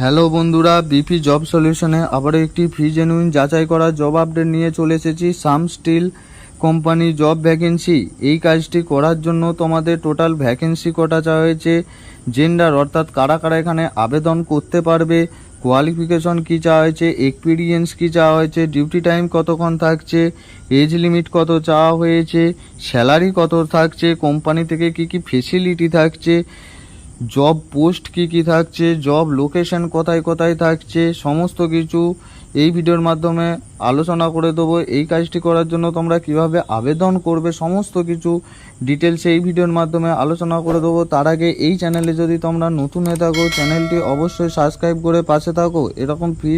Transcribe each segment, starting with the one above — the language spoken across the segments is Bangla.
হ্যালো বন্ধুরা, বিপি জব সলিউশনে আবারও একটি ফ্রি জেনুইন যাচাই করা জব আপডেট নিয়ে চলে এসেছি Shyam steel company job vacancy এই কাজটি করার জন্য তোমাদের টোটাল ভ্যাকেন্সি কটা চাওয়া হয়েছে জেন্ডার অর্থাৎ কারা কারা এখানে আবেদন করতে পারবে কোয়ালিফিকেশন কি চাওয়া হয়েছে এক্সপিরিয়েন্স কি চাওয়া হয়েছে ডিউটি টাইম কতক্ষণ থাকছে এজ লিমিট কত চাওয়া হয়েছে স্যালারি কত থাকছে, কোম্পানি থেকে কি কি ফেসিলিটি থাকছে জব পোস্ট কি কি থাকছে জব লোকেশন কোথায় কোথায় থাকছে, সমস্ত কিছু এই ভিডিওর মাধ্যমে আলোচনা করে দেবো। এই কাজটি করার জন্য তোমরা কীভাবে আবেদন করবে, সমস্ত কিছু ডিটেলস এই ভিডিওর মাধ্যমে আলোচনা করে দেবো। তার আগে এই চ্যানেলে যদি তোমরা নতুন হয়ে থাকো চ্যানেলটি অবশ্যই সাবস্ক্রাইব করে পাশে থাকো। এরকম ফ্রি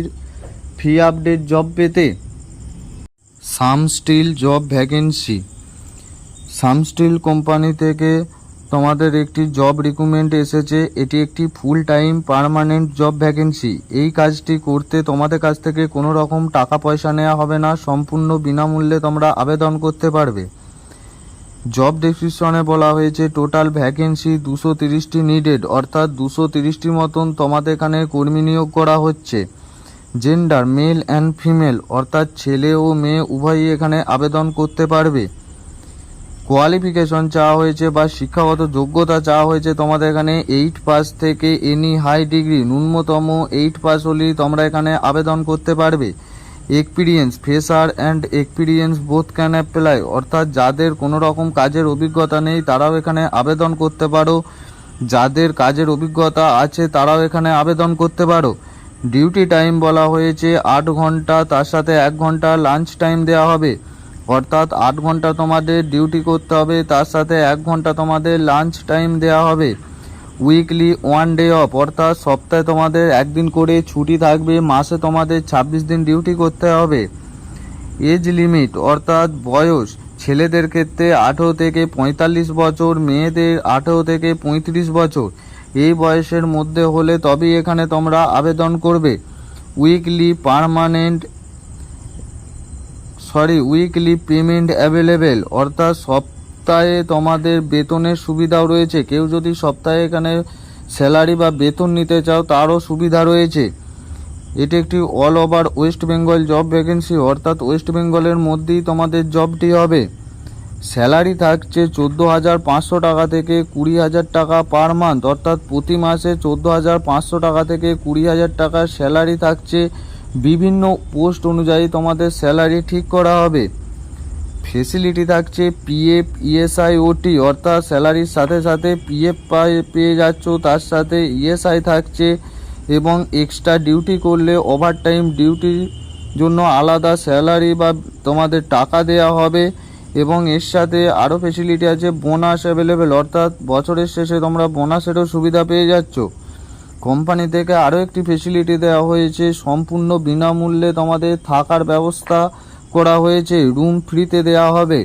ফ্রি আপডেট জব পেতে Shyam steel job vacancy Shyam steel company থেকে তোমাদের একটি জব রিক্রুটমেন্ট এসেছে, এটি একটি full time permanent job vacancy এই কাজটি করতে তোমাদের কাছ থেকে কোনো রকম টাকা পয়সা নেওয়া হবে না, সম্পূর্ণ বিনামূল্যে তোমরা আবেদন করতে পারবে। জব ডেসক্রিপশনে বলা হয়েছে টোটাল ভ্যাকেন্সি দুশো তিরিশটি নিডেড অর্থাৎ দুশো তিরিশটির মতন তোমাদের এখানে কর্মী নিয়োগ করা হচ্ছে। জেন্ডার মেল অ্যান্ড ফিমেল অর্থাৎ ছেলে ও মেয়ে উভয়ই এখানে আবেদন করতে পারবে। কোয়ালিফিকেশন চাওয়া হয়েছে বা শিক্ষাগত যোগ্যতা চাওয়া হয়েছে তোমাদের এখানে এইট পাস থেকে এনি হাই ডিগ্রি ন্যূনতম এইট পাস হলেই তোমরা এখানে আবেদন করতে পারবে। Experience fresher and experience both can apply অর্থাৎ যাদের কোনো রকম কাজের অভিজ্ঞতা নেই, তারাও এখানে আবেদন করতে পারো। যাদের কাজের অভিজ্ঞতা আছে, তারাও এখানে আবেদন করতে পারো। ডিউটি টাইম বলা হয়েছে আট ঘণ্টা, তার সাথে এক ঘণ্টা লাঞ্চ টাইম দেওয়া হবে। অর্থাৎ আট ঘণ্টা তোমাদের ডিউটি করতে হবে, তার সাথে এক ঘণ্টা তোমাদের লাঞ্চ টাইম দেওয়া হবে। উইকলি ওয়ান ডে অফ অর্থাৎ সপ্তাহে তোমাদের একদিন করে ছুটি থাকবে, মাসে তোমাদের ছাব্বিশ দিন ডিউটি করতে হবে। এজ লিমিট অর্থাৎ বয়স, ছেলেদের ক্ষেত্রে আঠেরো থেকে পঁয়তাল্লিশ বছর, মেয়েদের আঠেরো থেকে পঁয়ত্রিশ বছর। এই বয়সের মধ্যে হলে তবেই এখানে তোমরা আবেদন করবে। Weekly permanent sorry weekly payment available অর্থাৎ সপ্তাহে তোমাদের বেতনের সুবিধাও রয়েছে। কেউ যদি সপ্তাহে এখানে স্যালারি বা বেতন নিতে চাও, তারও সুবিধা রয়েছে। এটি একটি all over West Bengal job vacancy অর্থাৎ ওয়েস্ট বেঙ্গলের মধ্যেই তোমাদের জবটি হবে। স্যালারি থাকছে চোদ্দ হাজার পাঁচশো টাকা থেকে কুড়ি হাজার টাকা পার মান্থ অর্থাৎ প্রতি মাসে চোদ্দ হাজার পাঁচশো টাকা থেকে কুড়ি হাজার টাকা স্যালারি থাকছে বিভিন্ন পোস্ট অনুযায়ী তোমাদের স্যালারি ঠিক করা হবে। ফেসিলিটি থাকছে পিএফ, ইএসআই, ওটি, অর্থাৎ স্যালারির সাথে সাথে পিএফ পেয়ে যাচ্ছ, তার সাথে ইএসআই থাকছে এবং এক্সট্রা ডিউটি করলে ওভারটাইম ডিউটির জন্য আলাদা স্যালারি বা তোমাদের টাকা দেওয়া হবে এবং এর সাথে আরও ফেসিলিটি আছে, বোনাস অ্যাভেলেবেল, অর্থাৎ বছরের শেষে তোমরা বোনাসেরও সুবিধা পেয়ে যাচ্ছ। কোম্পানি থেকে আরও একটি ফেসিলিটি দেওয়া হয়েছে। সম্পূর্ণ বিনামূল্যে তোমাদের থাকার ব্যবস্থা করা হয়েছে। রুম ফ্রিতে দেওয়া হবে।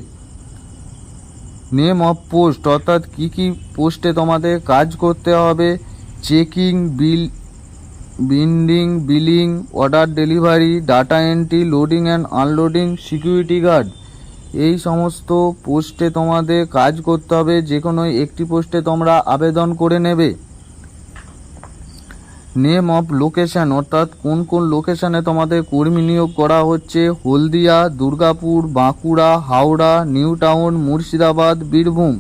নেম অফ পোস্ট অর্থাৎ কী কী পোস্টে তোমাদের কাজ করতে হবে? Checking bill binding billing order delivery data entry loading and unloading security guard এই সমস্ত পোস্টে তোমাদের কাজ করতে হবে। যে কোনো একটি পোস্টে তোমরা আবেদন করে নেবে। নেম অফ লোকেশান অর্থাৎ কোন কোন লোকেশানে তোমাদের কর্মী নিয়োগ করা হচ্ছে? Haldia, Durgapur, Bankura, Howrah, New Town, Murshidabad, Birbhum.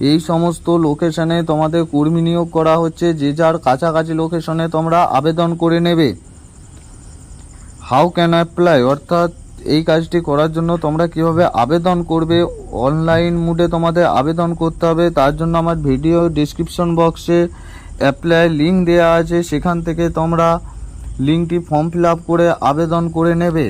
এই সমস্ত লোকেশানে তোমাদের কর্মী নিয়োগ করা হচ্ছে। যে যার কাছাকাছি লোকেশনে তোমরা আবেদন করে নেবে। হাউ ক্যান অ্যাপ্লাই অর্থাৎ এই কাজটি করার জন্য তোমরা কীভাবে আবেদন করবে? অনলাইন মুডে তোমাদের আবেদন করতে হবে। তার জন্য আমার ভিডিও ডিসক্রিপশন বক্সে অ্যাপ্লাই লিঙ্ক দেওয়া আছে সেখান থেকে তোমরা লিঙ্কটি ফর্ম ফিল করে আবেদন করে নেবে।